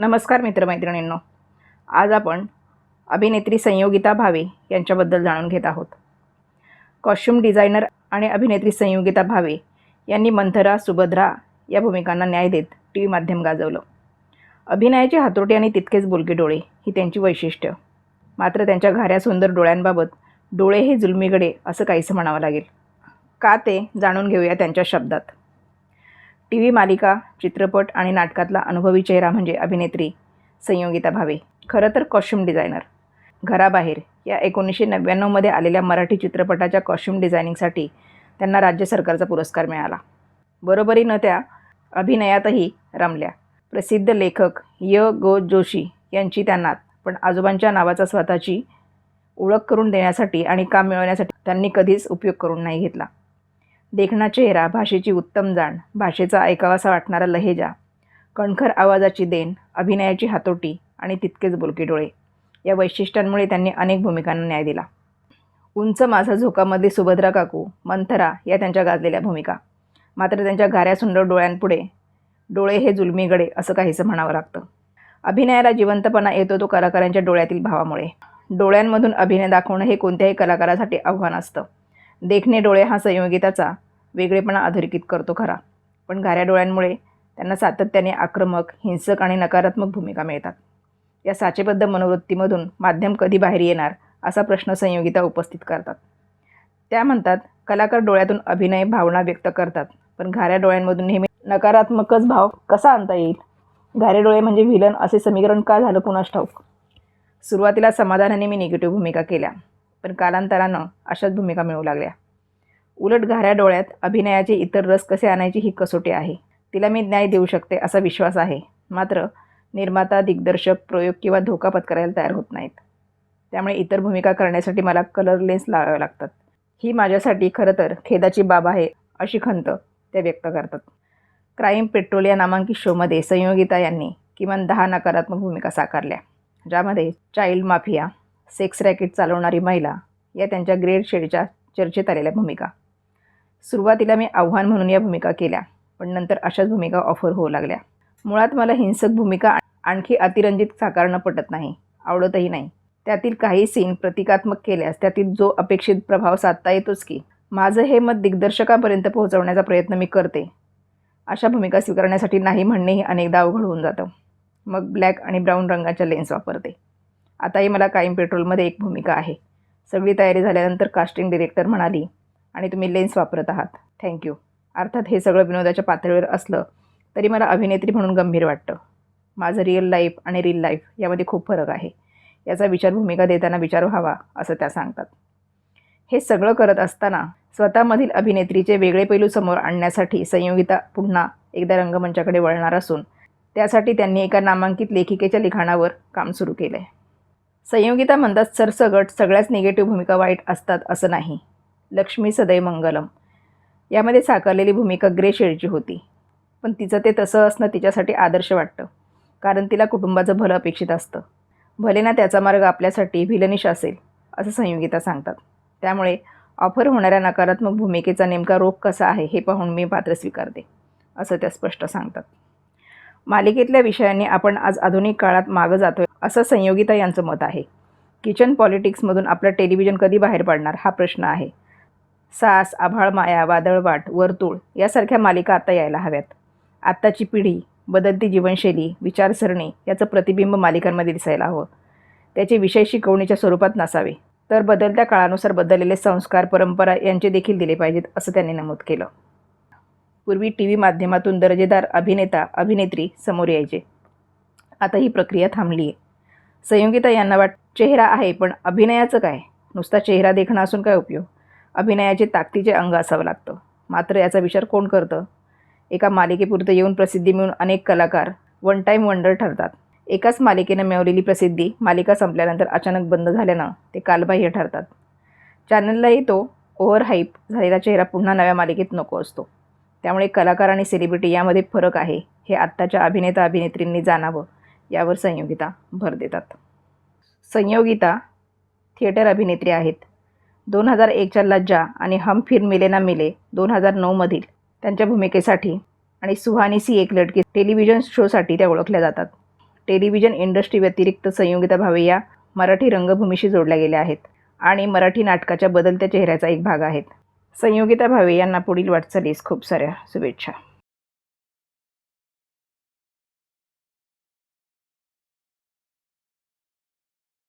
नमस्कार मित्रमैत्रिणींनो. आज आपण अभिनेत्री संयोगिता भावे यांच्याबद्दल जाणून घेत आहोत. कॉस्ट्युम डिझायनर आणि अभिनेत्री संयोगिता भावे यांनी मंथरा सुभद्रा या भूमिकांना न्याय देत टी व्ही माध्यम गाजवलं. अभिनयाची हातोटी आणि तितकेच बोलके डोळे ही त्यांची वैशिष्ट्य. मात्र त्यांच्या घाऱ्या सुंदर डोळ्यांबाबत डोळे हे जुलमीगडे असं काहीसं म्हणावं लागेल. का ते जाणून घेऊया त्यांच्या शब्दात? टी व्ही मालिका चित्रपट आणि नाटकातला अनुभवी चेहरा म्हणजे अभिनेत्री संयोगिता भावे. खरं तर कॉस्ट्युम डिझायनर घराबाहेर या एकोणीसशे नव्याण्णवमध्ये आलेल्या मराठी चित्रपटाच्या कॉस्ट्युम डिझायनिंगसाठी त्यांना राज्य सरकारचा पुरस्कार मिळाला. बरोबरीनं त्या अभिनयातही रमल्या. प्रसिद्ध लेखक य. गो. जोशी यांची त्यांना पण आजोबांच्या नावाचा स्वतःची ओळख करून देण्यासाठी आणि काम मिळवण्यासाठी त्यांनी कधीच उपयोग करून नाही घेतला. देखणा चेहरा भाषेची उत्तम जाण भाषेचा ऐकावासा वाटणारा लहेजा कणखर आवाजाची देण अभिनयाची हातोटी आणि तितकेच बोलके डोळे. या वैशिष्ट्यांमुळे त्यांनी अनेक भूमिकांना न्याय दिला. उंच माझा झोकामध्ये सुभद्रा काकू मंथरा या त्यांच्या गाजलेल्या भूमिका. मात्र त्यांच्या गाऱ्या सुंदर डोळ्यांपुढे डोळे हे जुलमीगडे असं काहीसं म्हणावं लागतं. अभिनयाला जिवंतपणा येतो तो कलाकारांच्या डोळ्यातील भावामुळे. डोळ्यांमधून अभिनय दाखवणं हे कोणत्याही कलाकारासाठी आव्हान असतं. देखणे डोळे हा संयोगिताचा वेगळेपणा अधोरेखित करतो खरा. पण घाऱ्या डोळ्यांमुळे त्यांना सातत्याने आक्रमक हिंसक आणि नकारात्मक भूमिका मिळतात. या साचेबद्ध मनोवृत्तीमधून माध्यम कधी बाहेर येणार असा प्रश्न संयोगिता उपस्थित करतात. त्या म्हणतात कलाकार डोळ्यातून अभिनय भावना व्यक्त करतात पण घाऱ्या डोळ्यांमधून नेहमी नकारात्मकच भाव कसा आणता येईल? घारे डोळे म्हणजे व्हिलन असे समीकरण का झालं कुणास ठाऊक? सुरुवातीला समाधानाने मी निगेटिव्ह भूमिका केल्या. पण कालांतरानं अशाच भूमिका मिळू लागल्या. उलट घाऱ्या डोळ्यात अभिनयाचे इतर रस कसे आणायची ही कसोटी आहे. तिला मी न्याय देऊ शकते असा विश्वास आहे. मात्र निर्माता दिग्दर्शक प्रयोग किंवा धोका पत्करायला तयार होत नाहीत. त्यामुळे इतर भूमिका करण्यासाठी मला कलर लेन्स लावाव्या लागतात. ही माझ्यासाठी खरं तर खेदाची बाब आहे अशी खंत त्या व्यक्त करतात. क्राईम पेट्रोल या नामांकित शोमध्ये संयोगिता यांनी किमान दहा नकारात्मक भूमिका साकारल्या ज्यामध्ये चाइल्ड माफिया सेक्स रॅकेट चालवणारी महिला या त्यांच्या ग्रेड शेडच्या चर्चेत आलेल्या भूमिका. सुरुवातीला मी आव्हान म्हणून या भूमिका केल्या पण नंतर अशाच भूमिका ऑफर होऊ लागल्या. मुळात मला हिंसक भूमिका आणखी अतिरंजित साकारणं पटत नाही आवडतही नाही. त्यातील काही सीन प्रतिकात्मक केल्यास त्यातील जो अपेक्षित प्रभाव साधता येतोच की माझं हे मत दिग्दर्शकापर्यंत पोहोचवण्याचा प्रयत्न मी करते. अशा भूमिका स्वीकारण्यासाठी नाही म्हणणेही अनेकदा अवघड होऊन जातं. मग ब्लॅक आणि ब्राऊन रंगाच्या लेन्स वापरते. आताही मला कायम पेट्रोलमध्ये एक भूमिका आहे. सगळी तयारी झाल्यानंतर कास्टिंग डिरेक्टर म्हणाली आणि तुम्ही लेन्स वापरत आहात. थँक्यू अर्थात हे सगळं विनोदाच्या पातळीवर असलं तरी मला अभिनेत्री म्हणून गंभीर वाटतं. माझं रिअल लाईफ आणि रील लाईफ यामध्ये खूप फरक आहे. याचा विचार भूमिका देताना विचार व्हावा असं त्या सांगतात. हे सगळं करत असताना स्वतःमधील अभिनेत्रीचे वेगळे पैलू समोर आणण्यासाठी संयोगिता पुन्हा एकदा रंगमंचाकडे वळणार असून त्यासाठी त्यांनी एका नामांकित लेखिकेच्या लिखाणावर काम सुरू केलं आहे संयोगिता म्हणतात सरसगट सगळ्याच निगेटिव्ह भूमिका वाईट असतात असं नाही. लक्ष्मी सदैव मंगलम. यामध्ये साकारलेली भूमिका ग्रे शेडची होती. पण तिचं ते तसं असणं तिच्यासाठी आदर्श वाटतं. कारण तिला कुटुंबाचं भलं अपेक्षित असतं. भले ना त्याचा मार्ग आपल्यासाठी भिलनिश असेल असं संयोगिता सांगतात. त्यामुळे ऑफर होणाऱ्या नकारात्मक भूमिकेचा नेमका रोग कसा आहे हे पाहून मी पात्र स्वीकारते असं त्या स्पष्ट सांगतात. मालिकेतल्या विषयांनी आपण आज आधुनिक काळात मागं जातोय असं संयोगिता यांचं मत आहे. किचन पॉलिटिक्समधून आपलं टेलिव्हिजन कधी बाहेर पडणार हा प्रश्न आहे. सास आभाळ माया वादळवाट वर्तुळ यासारख्या मालिका आता यायला हव्यात. आत्ताची पिढी बदलती जीवनशैली विचारसरणी याचं प्रतिबिंब मालिकांमध्ये दिसायला हवं. त्याचे विषय शिकवणीच्या स्वरूपात नसावे तर बदलत्या काळानुसार बदललेले संस्कार परंपरा यांचे देखील दिले पाहिजेत असं त्यांनी नमूद केलं. पूर्वी टी व्ही माध्यमातून दर्जेदार अभिनेता अभिनेत्री समोर यायचे. आता ही प्रक्रिया थांबली आहे. संयोगिता यांना वाट चेहरा आहे पण अभिनयाचं काय? नुसता चेहरा देखणं असून काय उपयोग? अभिनयाचे ताकदीचे अंग असावं लागतं. मात्र याचा विचार कोण करतं? एका मालिकेपुरतं येऊन प्रसिद्धी मिळून अनेक कलाकार वन टाईम वंडर ठरतात. एकाच मालिकेनं मिळवलेली प्रसिद्धी मालिका संपल्यानंतर अचानक बंद झाल्यानं ते कालबाह्य ठरतात. चॅनललाही तो ओव्हर हाईप झालेला चेहरा पुन्हा नव्या मालिकेत नको असतो. त्यामुळे कलाकार आणि सेलिब्रिटी यामध्ये फरक आहे. हे आत्ताच्या अभिनेता अभिनेत्रींनी जाणावं. यावर संयोगिता भर देतात. संयोगिता थिएटर अभिनेत्री आहेत. दोन हजार एकच्या लज्जा आणि हम फिर मिले ना मिले दोन हजार नऊमधील त्यांच्या भूमिकेसाठी आणि सुहानी सी एक लडकी टेलिव्हिजन शोसाठी त्या ओळखल्या जातात. टेलिव्हिजन इंडस्ट्री व्यतिरिक्त संयोगिता भावे या मराठी रंगभूमीशी जोडल्या गेल्या आहेत आणि मराठी नाटकाच्या बदलत्या चेहऱ्याचा एक भाग आहेत. संयोगिता भावे यांना पुढील वाटचालीस खूप साऱ्या शुभेच्छा.